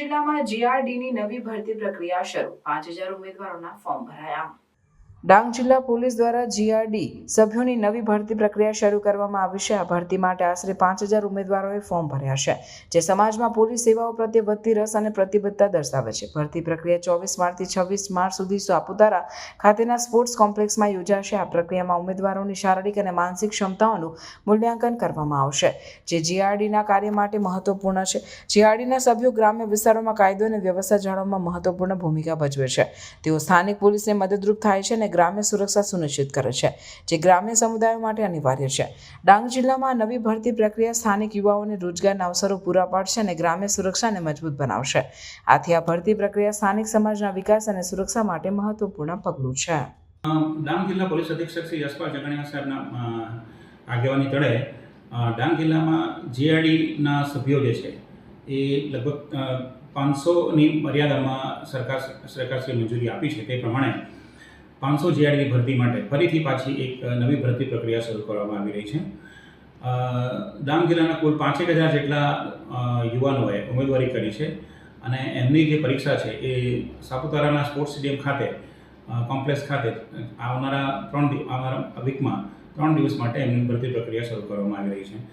જિલ્લામાં જીઆરડીની નવી ભરતી પ્રક્રિયા શરૂ. પાંચ હજાર ઉમેદવારોના ફોર્મ ભરાયા. ડાંગ જિલ્લા પોલીસ દ્વારા જીઆરડી સભ્યોની નવી ભરતી પ્રક્રિયા શરૂ કરવામાં આવી છે. આ ભરતી માટે આશરે પાંચ હજાર ઉમેદવારોએ ફોર્મ ભર્યા છે, જે સમાજમાં પોલીસ સેવાઓ પ્રત્યે વધતી રસ અને પ્રતિબદ્ધતા દર્શાવે છે. ભરતી પ્રક્રિયા ચોવીસ માર્ચથી છવ્વીસ માર્ચ સુધી સાપુતારા ખાતેના સ્પોર્ટ્સ કોમ્પ્લેક્સમાં યોજાશે. આ પ્રક્રિયામાં ઉમેદવારોની શારીરિક અને માનસિક ક્ષમતાઓનું મૂલ્યાંકન કરવામાં આવશે, જે જીઆરડીના કાર્ય માટે મહત્વપૂર્ણ છે. જીઆરડીના સભ્યો ગ્રામ્ય વિસ્તારોમાં કાયદો અને વ્યવસ્થા જાળવવામાં મહત્વપૂર્ણ ભૂમિકા ભજવે છે. તેઓ સ્થાનિક પોલીસને મદદરૂપ થાય છે અને ગ્રામ્ય સુરક્ષા સુનિશ્ચિત કરે છે, જે ગ્રામ્ય સમુદાયો માટે અનિવાર્ય છે. ડાંગ જિલ્લામાં નવી ભરતી પ્રક્રિયા સ્થાનિક યુવાઓને રોજગારના અવસરો પૂરા પાડશે અને ગ્રામ્ય સુરક્ષાને મજબૂત બનાવશે. આથી આ ભરતી પ્રક્રિયા સ્થાનિક સમાજના વિકાસ અને સુરક્ષા માટે મહત્વપૂર્ણ પગલું છે. ડાંગ જિલ્લા પોલીસ અધિક્ષક શ્રી યશપાલ જગણિયા સાહેબના આગેવાની તળે ડાંગ જિલ્લામાં જીઆરડીના સભ્યો જે છે, એ લગભગ પાંચસોની મર્યાદામાં સરકાર, સરકારશ્રીએ મંજૂરી આપી છે. તે પ્રમાણે પાંચસો જીઆરની ભરતી માટે ફરીથી પાછી એક નવી ભરતી પ્રક્રિયા શરૂ કરવામાં આવી રહી છે. ડાંગ જિલ્લાના કુલ પાંચેક હજાર જેટલા યુવાનોએ ઉમેદવારી કરી છે અને એમની જે પરીક્ષા છે એ સાપુતારાના સ્પોર્ટ્સ સ્ટેડિયમ ખાતે કોમ્પ્લેક્સ ખાતે, આવનારા ત્રણ આવનારા વીકમાં ત્રણ દિવસ માટે એમની ભરતી પ્રક્રિયા શરૂ કરવામાં આવી રહી છે.